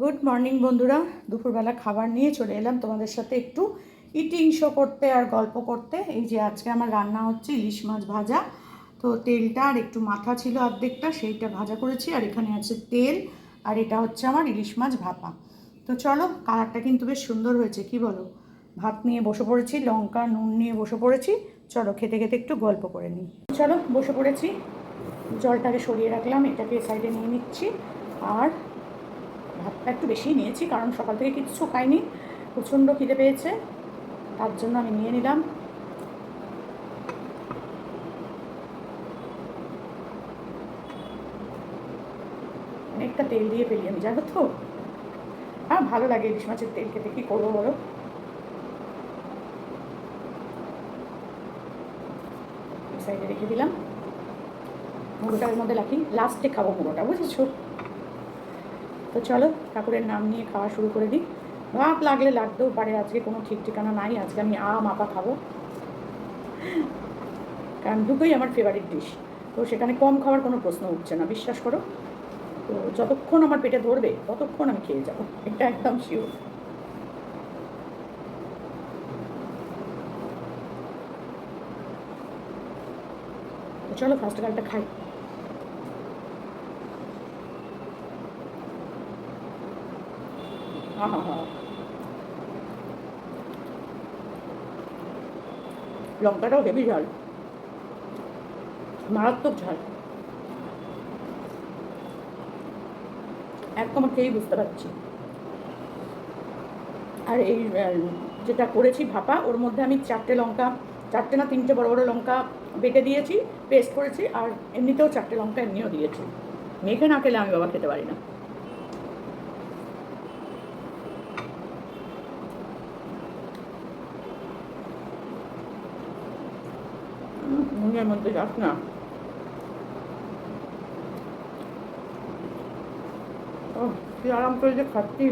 Good morning বন্ধুরা। দুপুরবেলা খাবার নিয়ে চলে এলাম তোমাদের সাথে একটু ইটিং শো করতে আর গল্প করতে। এই যে আজকে আমার রান্না হচ্ছে ইলিশ মাছ ভাজা। তো তেলটা আর একটু মাথা ছিল অর্ধেকটা, সেইটা ভাজা করেছি। আর এখানে আছে তেল, আর এটা হচ্ছে আমার ইলিশ মাছ ভাপা। তো চলো, কালারটা কিন্তু বেশ সুন্দর হয়েছে, কি বলো? ভাত নিয়ে বসে পড়েছি, লঙ্কা, নুন নিয়ে বসে পড়েছি। চলো, খেতে খেতে একটু গল্প করে নিই। চলো, বসে পড়েছি। জলটাকে সরিয়ে রাখলাম, এটাকে সাইডে নিয়ে নিচ্ছি। আর ভাতটা একটু বেশি নিয়েছি, কারণ সকাল থেকে কিচ্ছু খাইনি, প্রচণ্ড খিদে পেয়েছে, তার জন্য আমি নিয়ে নিলাম। অনেকটা তেল দিয়ে ফেলি আমি, জানো তো? হ্যাঁ ভালো লাগে ইলিশ মাছের তেল খেতে, কী করব বলো? সাইডে রেখে দিলাম। মুড়োটার মধ্যে রাখি লাস্টে খাব মুড়োটা, বুঝেছ? তো চলো ঠাকুরের নাম নিয়ে খাওয়া শুরু করে দিই। ভাব লাগলে লাগতেও পারে, আজকে কোনো ঠিক ঠিকানা নাই, আজকে আমি আম আপা খাব। কারণ দুটোই আমার ফেভারিট ডিশ তো সেখানে কম খাওয়ার কোনো প্রশ্ন উঠছে না, বিশ্বাস করো। তো যতক্ষণ আমার পেটে ধরবে, ততক্ষণ আমি খেয়ে যাব, এটা একদম শিওর চলো ফার্স্ট গালটা খাই। লঙ্কাটাও হেভি ঝাল। মারাত্মক ঝাল। একদম খেয়েই বুঝতে পারছি আর এই যেটা করেছি ভাপা, ওর মধ্যে আমি চারটে লঙ্কা, চারটে না তিনটে বড় বড় লঙ্কা বেটে দিয়েছি পেস্ট করেছি, আর এমনিতেও চারটে লঙ্কা এমনিও দিয়েছি। মেখে না খেলে আমি বাবা খেতে পারি না। মুখের মধ্যে যাস না ও কি আরাম করে যে খাচ্ছি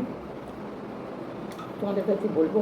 তোমাদের কাছে বলব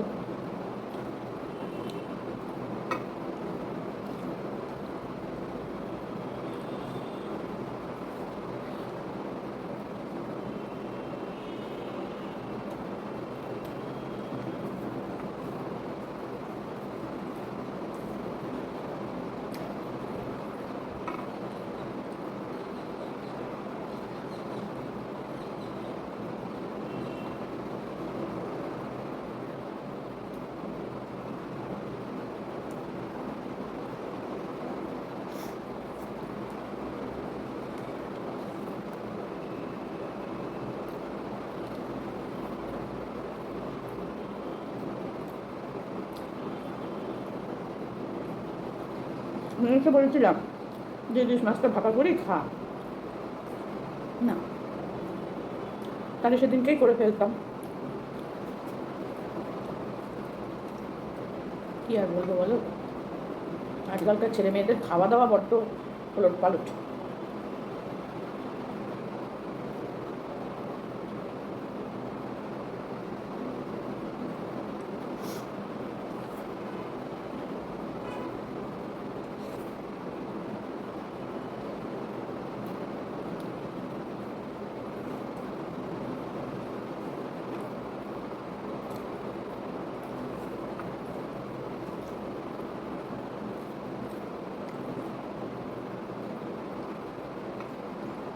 এসে বলেছিলাম, যে ইলিশ মাছটা ভাপা করি খা। না। তাহলে সেদিনকেই করে ফেলতাম। কি আর বলব বলো? আজকালকার ছেলে মেয়েদের খাওয়া দাওয়া বড্ড ওলট পালট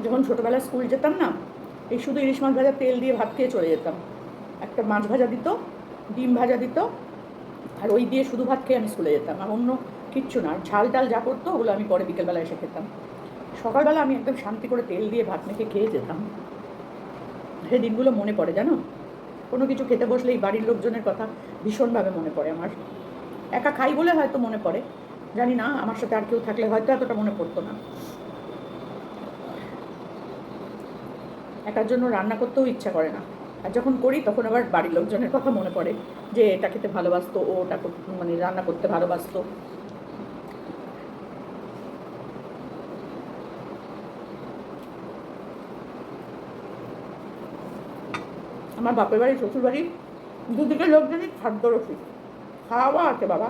যখন ছোটোবেলায় স্কুল যেতাম না, এই শুধু ইলিশ মাছ ভাজা তেল দিয়ে ভাত খেয়ে চলে যেতাম। একটা মাছ ভাজা দিত, ডিম ভাজা দিত, আর ওই দিয়ে শুধু ভাত খেয়ে আমি স্কুলে যেতাম। আর অন্য কিচ্ছু না ঝাল টাল যা করতো, ওগুলো আমি পরে বিকেলবেলা এসে খেতাম। সকালবেলা আমি একদম শান্তি করে তেল দিয়ে ভাত মেখে খেয়ে যেতাম। সেই দিনগুলো মনে পড়ে, জানো? কোনো কিছু খেতে বসলেই বাড়ির লোকজনের কথা ভীষণভাবে মনে পড়ে আমার। একা খাই বলে হয়তো মনে পড়ে। জানি না, আমার সাথে আর কেউ থাকলে হয়তো এতটা মনে পড়তো না। একার জন্য রান্না করতেও ইচ্ছা করে না। আর যখন করি, তখন আবার বাড়ির লোকজনের কথা মনে পড়ে যে, এটা খেতে ভালোবাসতো, ও ওটা মানে রান্না করতে ভালোবাসতো। আমার বাপের বাড়ি শ্বশুর বাড়ি দুদিকে লোকজনই খাদ্য রসিক খাওয়া আছে, বাবা।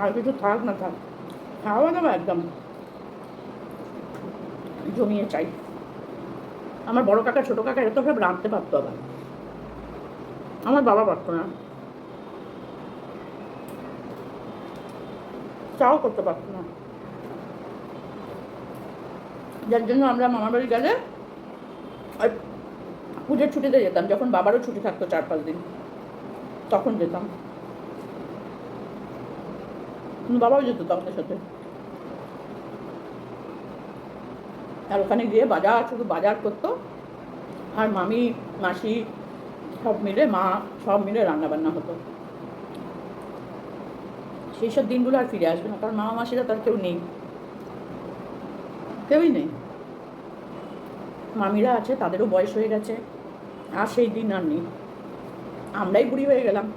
আর কিছু থাক না থাক। খাওয়া দাওয়া একদম। জমিয়ে চাই। আমার বড় কাকা, ছোট কাকা, এরা তো সব রাঁধতে পারতো আবার। আমার বাবা পারতো না। চাও করতে পারতো না। যার জন্য আমরা মামার বাড়ি গেলে ওই পুজোর ছুটিতে যেতাম, যখন বাবারও ছুটি থাকতো চার পাঁচ দিন। তখন যেতাম। বাবাও যেত তো আমাদের সাথে। আর ওখানে গিয়ে বাজার, শুধু বাজার করতো। আর মামি, মাসি সব মিলে, মা সব মিলে রান্না বান্না হতো। সেই সব দিনগুলো আর ফিরে আসবে না, কারণ মামা মাসিরা তার কেউ নেই। কেউই নেই। মামিরা আছে, তাদেরও বয়স হয়ে গেছে। আর সেই দিন আর নেই। আমরাই বুড়ি হয়ে গেলাম।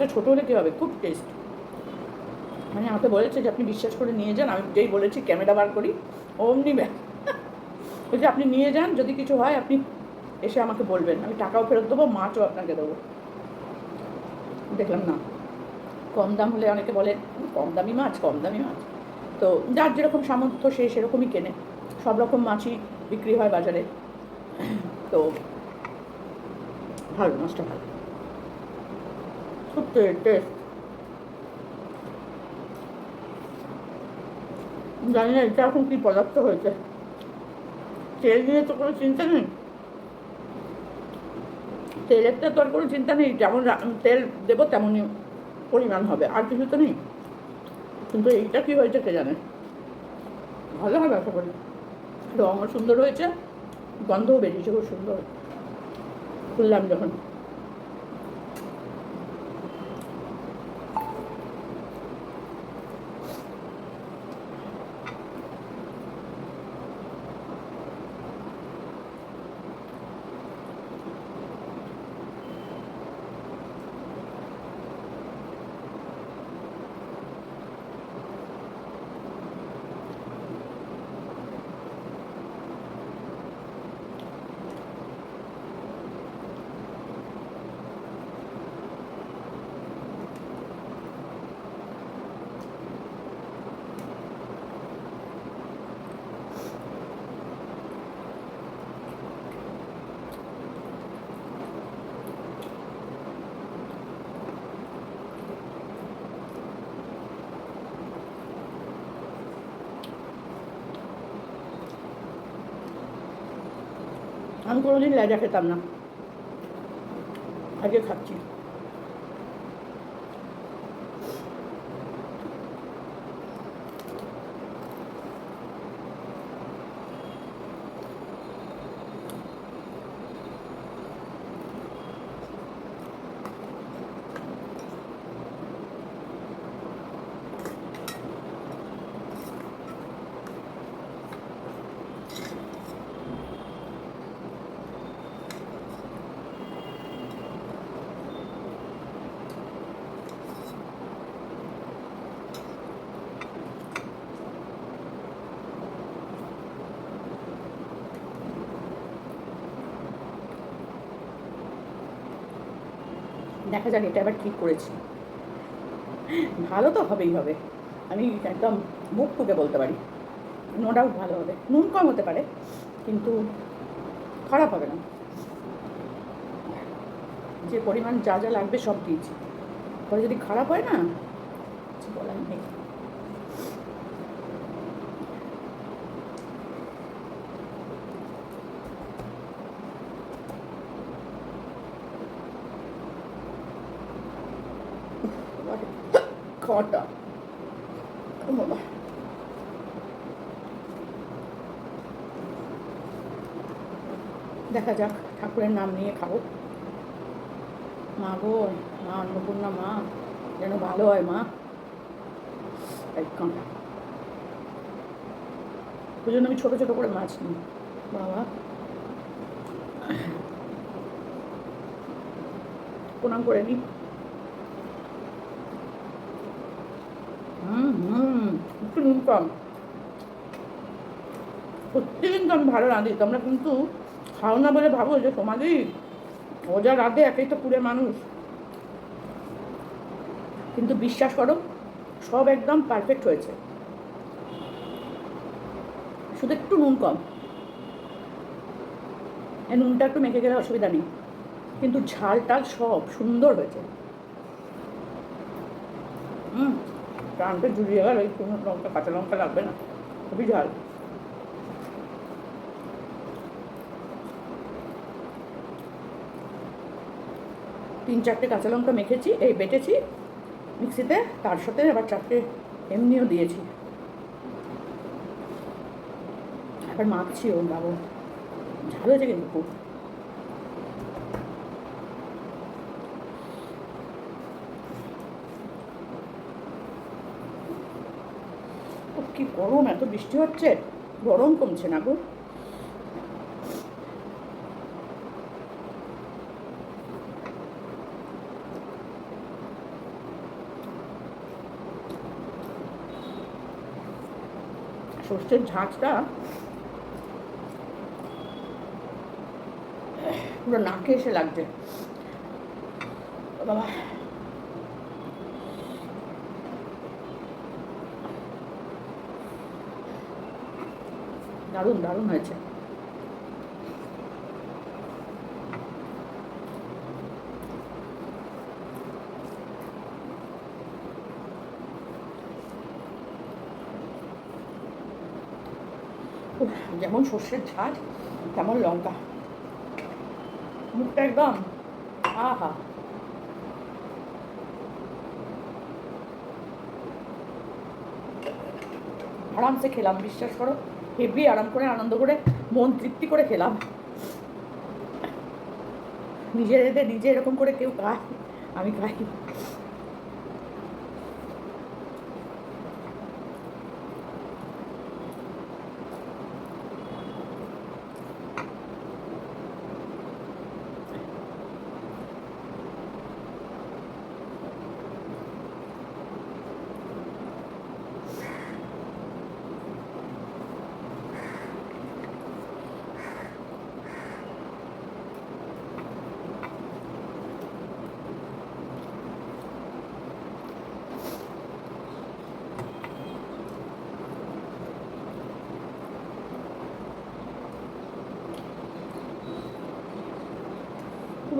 মাছটা ছোটো হলে কী হবে? খুব টেস্ট মানে আমাকে বলেছে যে, আপনি বিশ্বাস করে নিয়ে যান। আমি যেই বলেছি, ক্যামেরা বার করি, অমনি ব্যাগ বলছি আপনি নিয়ে যান, যদি কিছু হয়, আপনি এসে আমাকে বলবেন। আমি টাকাও ফেরত দেবো, মাছও আপনাকে দেবো। দেখলাম, না। কম দাম হলে অনেকে বলে, কম দামি মাছ, কম দামি মাছ। তো যার যেরকম সামর্থ্য, সে সেরকমই কেনে। সব রকম মাছই বিক্রি হয় বাজারে। তো ভালো, মাছটা ভালো। খুব টেস্ট জানি না, এটা এখন কী পদার্থ হয়েছে? তেল নিয়ে তো কোনো চিন্তা নেই। তেলের তো আর কোনো চিন্তা নেই, যেমন তেল দেবো তেমনই পরিমাণ হবে, আর কিছু তো নেই। কিন্তু এইটা কী হয়েছে কে জানে? ভালো হবে আশা করি। রঙও সুন্দর হয়েছে, গন্ধও বেরিয়েছে, খুব সুন্দর। খুললাম যখন। কোনোদিন লেজা খেতাম না। আজকে খাচ্ছি। দেখা যাক এটা আবার ঠিক করেছি। ভালো তো হবেই হবে। আমি একদম মুখ ফুকে বলতে পারি। নো ডাউট ভালো হবে। নুন কম হতে পারে, কিন্তু খারাপ হবে না। যে পরিমাণ যা যা লাগবে সব দিয়েছি। পরে যদি খারাপ হয় না কিছু বলার নেই খাওয়াটা ও বাবা দেখা যাক ঠাকুরের নাম নিয়ে খাব। মা গো, মা অন্নপূর্ণা, মা, যেন ভালো হয়, মা। এক কাঁটা ওই জন্য আমি ছোটো ছোটো করে মাছ নিই। বাবা। প্রণাম করে নিই হুম হুম, একটু নুন কম। সত্যি কিন্তু আমি ভালো রাঁধি, তোমরা কিন্তু খাও না বলে ভাবো যে তোমাদেরই ও রাঁধে একেই তো পুরে মানুষ। কিন্তু বিশ্বাস করো, সব একদম পারফেক্ট হয়েছে। শুধু একটু নুন কম। এই নুনটা একটু মেখে গেলে অসুবিধা নেই। কিন্তু ঝাল টাল সব সুন্দর হয়েছে। হুম, প্রাণটা জুড়িয়ে গেল কোনো লঙ্কা, কাঁচা লঙ্কা লাগবে না, খুবই ঝাল। তিন চারটে কাঁচা লঙ্কা মেখেছি, এই বেটেছি, মিক্সিতে, তার সাথে আবার চারটে এমনিও দিয়েছি। আবার মাখছিও বাবু। ঝাল হয়েছে কিন্তু খুব। কি গরম, এত বৃষ্টি হচ্ছে। গরম কমছে না গো। সর্ষের ঝাঁঝটা পুরো নাকে এসে লাগছে। বাবা। দারুণ দারুণ হয়েছে। উফ, যেমন সর্ষের ঝাঁজ তেমন লঙ্কা। মুখটা একদম আহা। আরামসে খেলাম বিশ্বাস করো। হেভি আরাম করে আনন্দ করে মন তৃপ্তি করে খেলাম। নিজের এদের নিজে এরকম করে কেউ খায় আমি খাই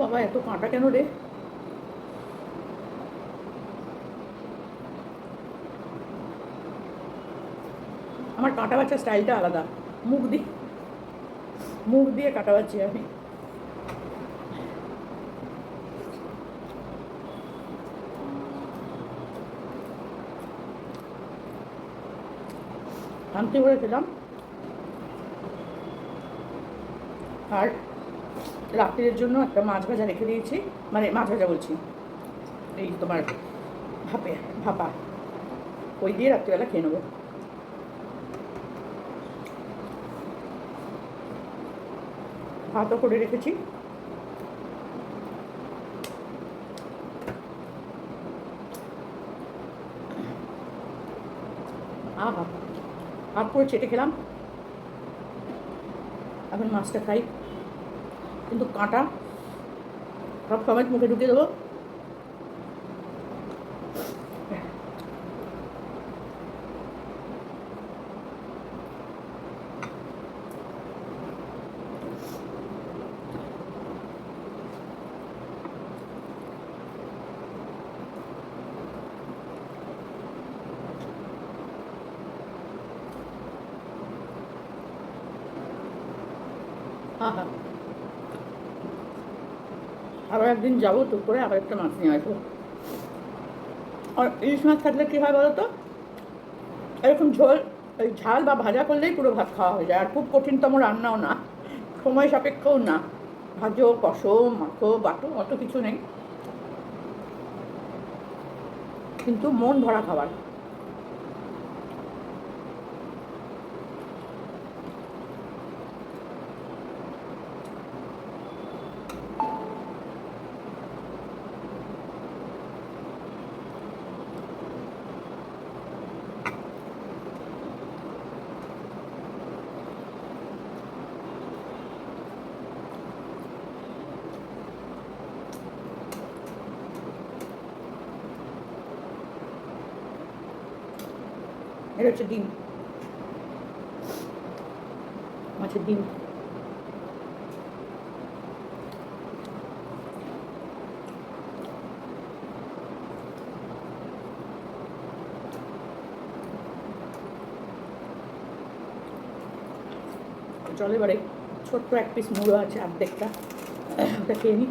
ও বাবা, এত কাঁটা কেন রে? আমার কাঁটা বাচ্চার স্টাইলটা আলাদা। মুখ দিয়ে মুখ দিয়ে কাঁটা বাচ্ছি আমি। শান্তি করে খেলাম আর রাত্রির জন্য একটা মাছ ভাজা রেখে দিয়েছি। মানে মাছ ভাজা বলছি। এই তোমার ভাপে, ভাপা। ওই দিয়ে রাত্রিবেলা খেয়ে নেব। ভাতও করে রেখেছি। আহা হাত করে চেটে খেলাম। এখন মাছটা খাই। কিন্তু কাঁটা। সব সময় মুখে ঢুকে দেবো। আহা আবার একদিন যাব টুক করে আবার একটা মাছ নিয়ে আসব। আর ইলিশ মাছ থাকলে কী হয় বলো তো এরকম ঝোল ওই ঝাল বা ভাজা করলেই পুরো ভাত খাওয়া হয়ে যায়। আর খুব কঠিনতম রান্নাও না, সময় সাপেক্ষও না। ভাজো, কষো, মাখো, বাটো, অত কিছু নেই। কিন্তু মন ভরা খাবার। এটা হচ্ছে ডিম। মাছের ডিম। চলো এবারে ছোট্ট এক পিস মুড়ো আছে অর্ধেকটা ওটা খেয়ে নিই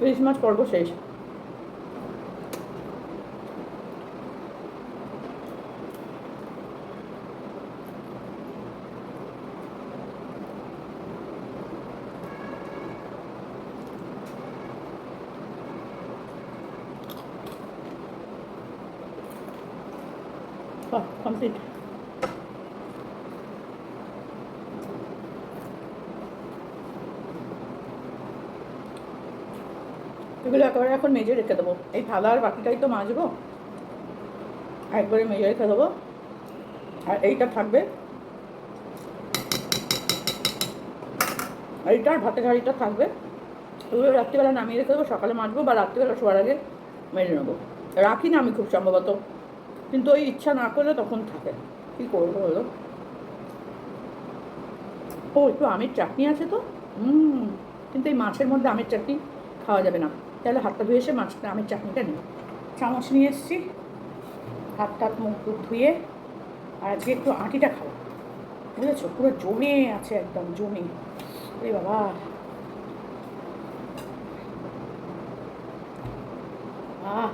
ইলিশ মাছ পর্ব শেষ কমপ্লিট এগুলো একেবারে এখন মেজে রেখে দেবো। এই থালা আর বাকিটাই তো মাজবো। একবারে মেজে রেখে দেবো। আর এইটা থাকবে। এইটা আর ভাতের হাঁড়িটা থাকবে। এগুলো রাত্রিবেলা নামিয়ে রেখে দেবো, সকালে মাজবো বা রাত্রিবেলা শোয়ার আগে মেরে নেব। রাখি না আমি খুব সম্ভবত। কিন্তু ওই ইচ্ছা না করলে তখন থাকে। কী করব হলো ও, একটু আমের চাটনি আছে তো? হুম, কিন্তু এই মাছের মধ্যে আমের চাটনি খাওয়া যাবে না। তাহলে হাতটা ধুয়ে এসে মাছটা আমের চাটনিটা নিই। চামচ নিয়ে এসেছি। হাত টাত মুখ টুক ধুয়ে, আর আজকে একটু আটিটা খাব। বুঝেছ? পুরো জমে আছে একদম, জমে। এই বাবা। আহ।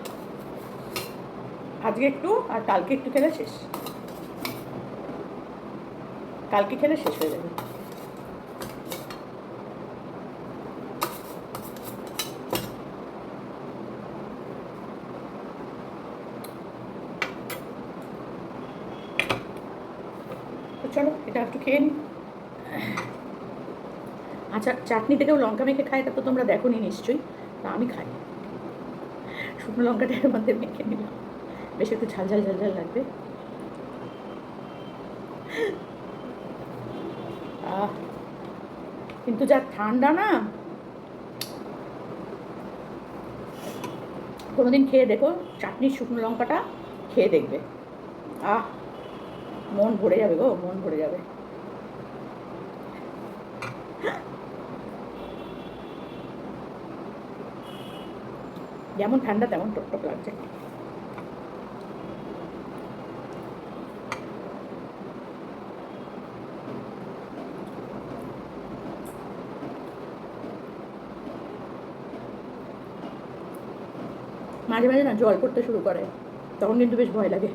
আজকে একটু, আর কালকে একটু খেলে শেষ। কালকে খেলে শেষ হয়ে যাবে তো চলো এটা একটু খেয়ে নিই আচ্ছা চাটনি থেকেও লঙ্কা মেখে খায় এটা তো তোমরা দেখো নি নিশ্চয়ই। তা আমি খাই। শুকনো লঙ্কাটা এর মধ্যে মেখে নিলাম। বেশ একটু ঝাল ঝাল ঝাল ঝাল লাগবে। কিন্তু যা ঠান্ডা না। কোনোদিন খেয়ে দেখো, চাটনির শুকনো লঙ্কাটা খেয়ে দেখবে। আহ, মন ভরে যাবে গো, মন ভরে যাবে। যেমন ঠান্ডা, তেমন টকটক লাগছে। মাঝে মাঝে না জল পড়তে শুরু করে, তখন কিন্তু বেশ ভয় লাগে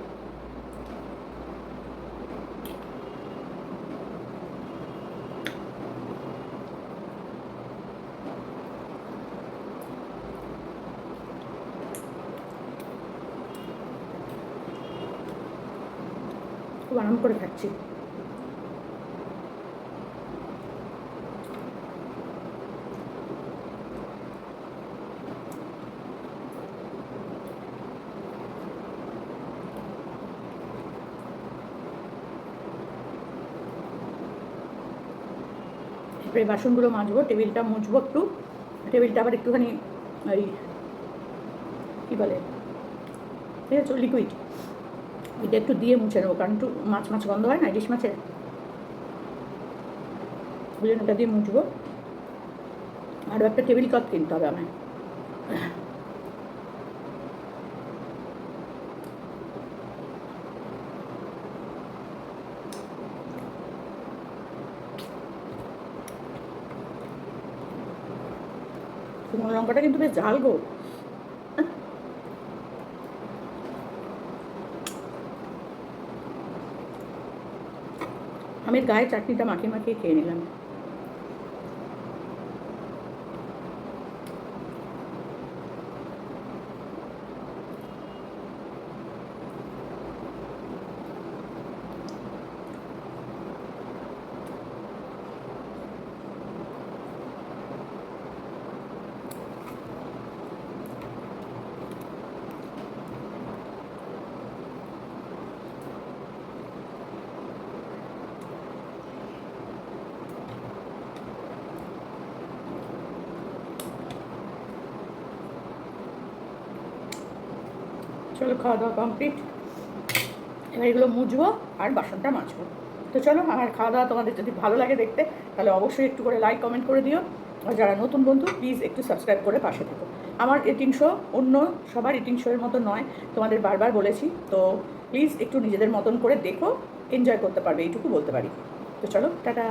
খুব আরাম করে খাচ্ছি এবারে বাসনগুলো মাজবো, টেবিলটা মুছবো একটু। টেবিলটা আবার একটুখানি ওই কী বলে? ঠিক আছে লিকুইড এটা একটু দিয়ে মুছে নেব, কারণ একটু মাছ মাছ গন্ধ হয় না, ইলিশ মাছের। ওই জন্য ওটা দিয়ে মুছবো। আরও একটা টেবিল ক্লথ কিনতে হবে আমায়? শুকনো লঙ্কাটা কিন্তু বেশ ঝাল গো। আমি গায়ে চাটনিটা মাখিয়ে মাখিয়ে খেয়ে নিলাম। চলো খাওয়া দাওয়া কমপ্লিট এবার এগুলো মুজবো আর বাসনটা মাজবো। তো চলো, আমার খাওয়া দাওয়া তোমাদের যদি ভালো লাগে দেখতে, তাহলে অবশ্যই একটু করে লাইক কমেন্ট করে দিও। আর যারা নতুন বন্ধু প্লিজ একটু সাবস্ক্রাইব করে পাশে থেকো। আমার এটিং শো অন্য, সবার এটিং শো এর মতো নয়, তোমাদের বারবার বলেছি। তো প্লিজ একটু নিজেদের মতন করে দেখো এনজয় করতে পারবে, এইটুকু বলতে পারি। তো চলো, টাটা।